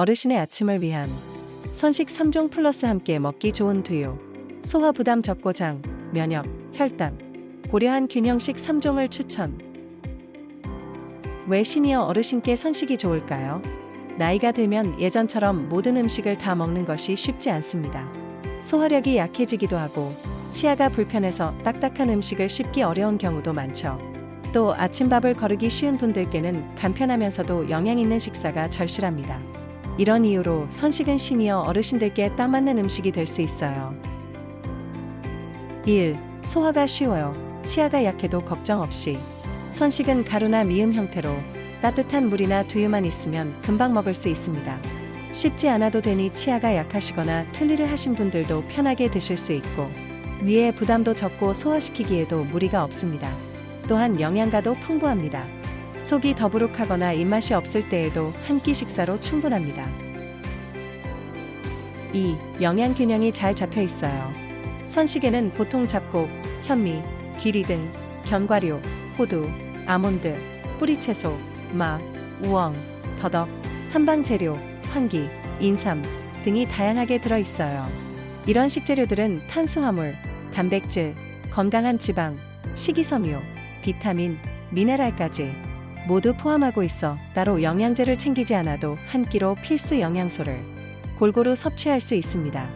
어르신의 아침을 위한 선식 3종 플러스 함께 먹기 좋은 두유, 소화 부담 적고 장, 면역, 혈당, 고려한 균형식 3종을 추천. 왜 시니어 어르신께 선식이 좋을까요? 나이가 들면 예전처럼 모든 음식을 다 먹는 것이 쉽지 않습니다. 소화력이 약해지기도 하고 치아가 불편해서 딱딱한 음식을 씹기 어려운 경우도 많죠. 또 아침밥을 거르기 쉬운 분들께는 간편하면서도 영양 있는 식사가 절실합니다. 이런 이유로 선식은 시니어 어르신들께 딱 맞는 음식이 될 수 있어요. 1. 소화가 쉬워요. 치아가 약해도 걱정 없이. 선식은 가루나 미음 형태로 따뜻한 물이나 두유만 있으면 금방 먹을 수 있습니다. 씹지 않아도 되니 치아가 약하시거나 틀니를 하신 분들도 편하게 드실 수 있고 위에 부담도 적고 소화시키기에도 무리가 없습니다. 또한 영양가도 풍부합니다. 속이 더부룩하거나 입맛이 없을 때에도 한 끼 식사로 충분합니다. 2. 영양 균형이 잘 잡혀 있어요. 선식에는 보통 잡곡, 현미, 귀리 등 견과류, 호두, 아몬드, 뿌리채소, 마, 우엉, 더덕, 한방 재료, 황기, 인삼 등이 다양하게 들어 있어요. 이런 식재료들은 탄수화물, 단백질, 건강한 지방, 식이섬유, 비타민, 미네랄까지 모두 포함하고 있어 따로 영양제를 챙기지 않아도 한 끼로 필수 영양소를 골고루 섭취할 수 있습니다.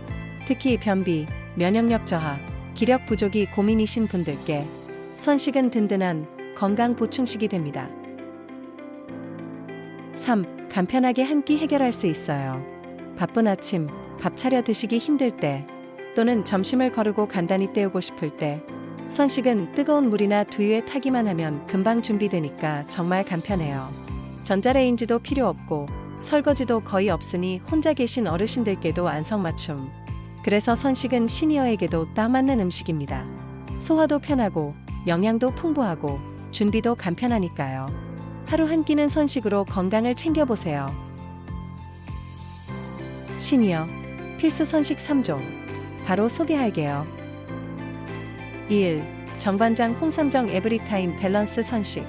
특히 변비, 면역력 저하, 기력 부족이 고민이신 분들께 선식은 든든한 건강 보충식이 됩니다. 3. 간편하게 한 끼 해결할 수 있어요. 바쁜 아침, 밥 차려 드시기 힘들 때, 또는 점심을 거르고 간단히 때우고 싶을 때, 선식은 뜨거운 물이나 두유에 타기만 하면 금방 준비되니까 정말 간편해요. 전자레인지도 필요 없고, 설거지도 거의 없으니 혼자 계신 어르신들께도 안성맞춤. 그래서 선식은 시니어에게도 딱 맞는 음식입니다. 소화도 편하고, 영양도 풍부하고, 준비도 간편하니까요. 하루 한 끼는 선식으로 건강을 챙겨보세요. 시니어 필수 선식 3종 바로 소개할게요. 1. 정관장 홍삼정 에브리타임 밸런스 선식.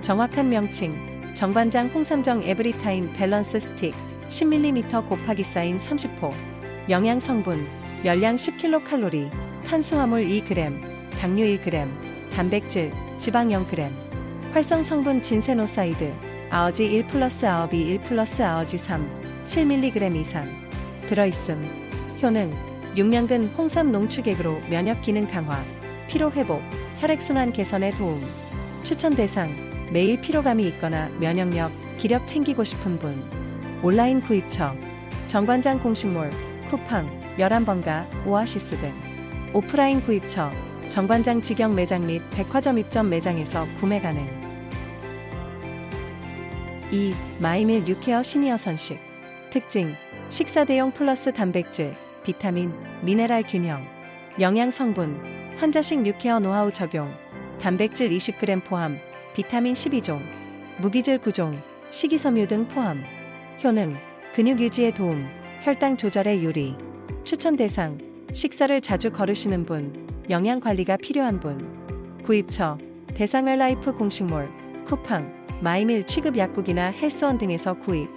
정확한 명칭 정관장 홍삼정 에브리타임 밸런스 스틱 10ml 곱하기 사인 30호. 영양 성분 열량 10kcal 탄수화물 2g 당류 1g 단백질 지방 0g 활성 성분 진세노사이드 아어지 1 플러스 아어비 1 플러스 아어지 3 7mg 이상. 들어있음. 효능 6년근 홍삼 농축액으로 면역 기능 강화 피로 회복 혈액순환 개선에 도움 추천 대상 매일 피로감이 있거나 면역력 기력 챙기고 싶은 분 온라인 구입처 정관장 공식몰 쿠팡 11번가 오아시스 등 오프라인 구입처 정관장 직영 매장 및 백화점 입점 매장에서 구매 가능. 2. 마이밀 뉴케어 시니어 선식. 특징. 식사 대용 플러스 단백질, 비타민, 미네랄 균형. 영양 성분. 환자식 뉴케어 노하우 적용. 단백질 20g 포함. 비타민 12종. 무기질 9종. 식이섬유 등 포함. 효능. 근육 유지에 도움. 혈당 조절에 유리. 추천 대상. 식사를 자주 거르시는 분. 영양 관리가 필요한 분. 구입처 대상웰 라이프 공식몰, 쿠팡, 마이밀 취급 약국이나 헬스원 등에서 구입.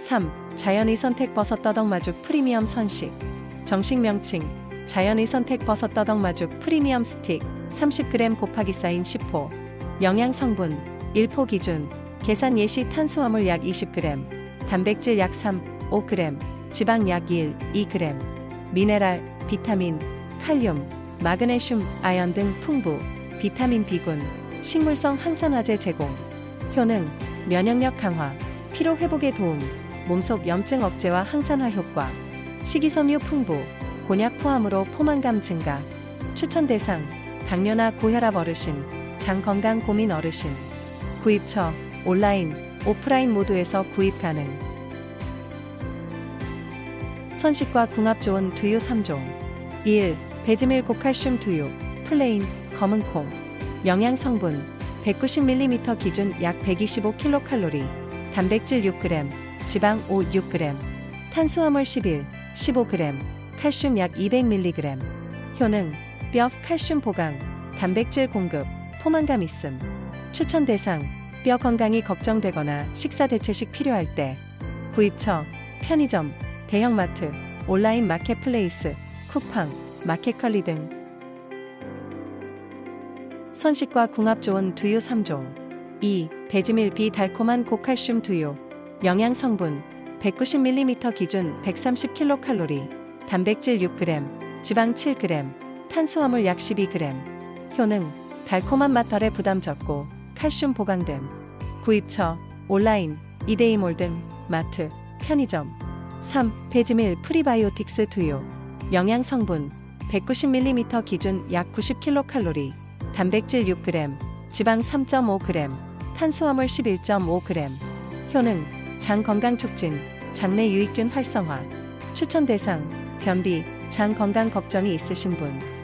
3. 자연의 선택 버섯 떠덕마죽 프리미엄 선식. 정식 명칭 자연의 선택 버섯 떠덕마죽 프리미엄 스틱 30g 곱하기 사인 10호. 영양 성분 1포 기준 계산 예시 탄수화물 약 20g, 단백질 약 3, 5g, 지방 약 1, 2g, 미네랄 비타민, 칼륨, 마그네슘, 아연 등 풍부, 비타민 B군, 식물성 항산화제 제공, 효능, 면역력 강화, 피로 회복에 도움, 몸속 염증 억제와 항산화 효과, 식이섬유 풍부, 곤약 포함으로 포만감 증가, 추천 대상, 당뇨나 고혈압 어르신, 장 건강 고민 어르신, 구입처, 온라인, 오프라인 모두에서 구입 가능. 선식과 궁합 좋은 두유 3종. 1. 베지밀 고칼슘 두유, 플레인, 검은콩. 영양 성분 190ml 기준 약 125kcal, 단백질 6g, 지방 5, 6g, 탄수화물 11, 15g, 칼슘 약 200mg. 효능 뼈 칼슘 보강, 단백질 공급, 포만감 있음. 추천 대상 뼈 건강이 걱정되거나 식사 대체식 필요할 때 구입처, 편의점, 대형마트, 온라인 마켓플레이스, 쿠팡, 마켓컬리 등 선식과 궁합 좋은 두유 3종 2. 배지밀 비달콤한 고칼슘 두유 영양 성분 190ml 기준 130kcal 단백질 6g 지방 7g 탄수화물 약 12g 효능 달콤한 맛 덜에 부담 적고 칼슘 보강됨 구입처 온라인 이데이몰 등 마트 편의점. 3. 배지밀 프리바이오틱스 두유. 영양 성분 190ml 기준 약 90kcal 단백질 6g 지방 3.5g 탄수화물 11.5g 효능 장 건강 촉진 장내 유익균 활성화. 추천 대상 변비 장 건강 걱정이 있으신 분